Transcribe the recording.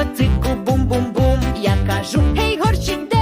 котику бум-бум-бум. Я кажу, гей, горщик, де?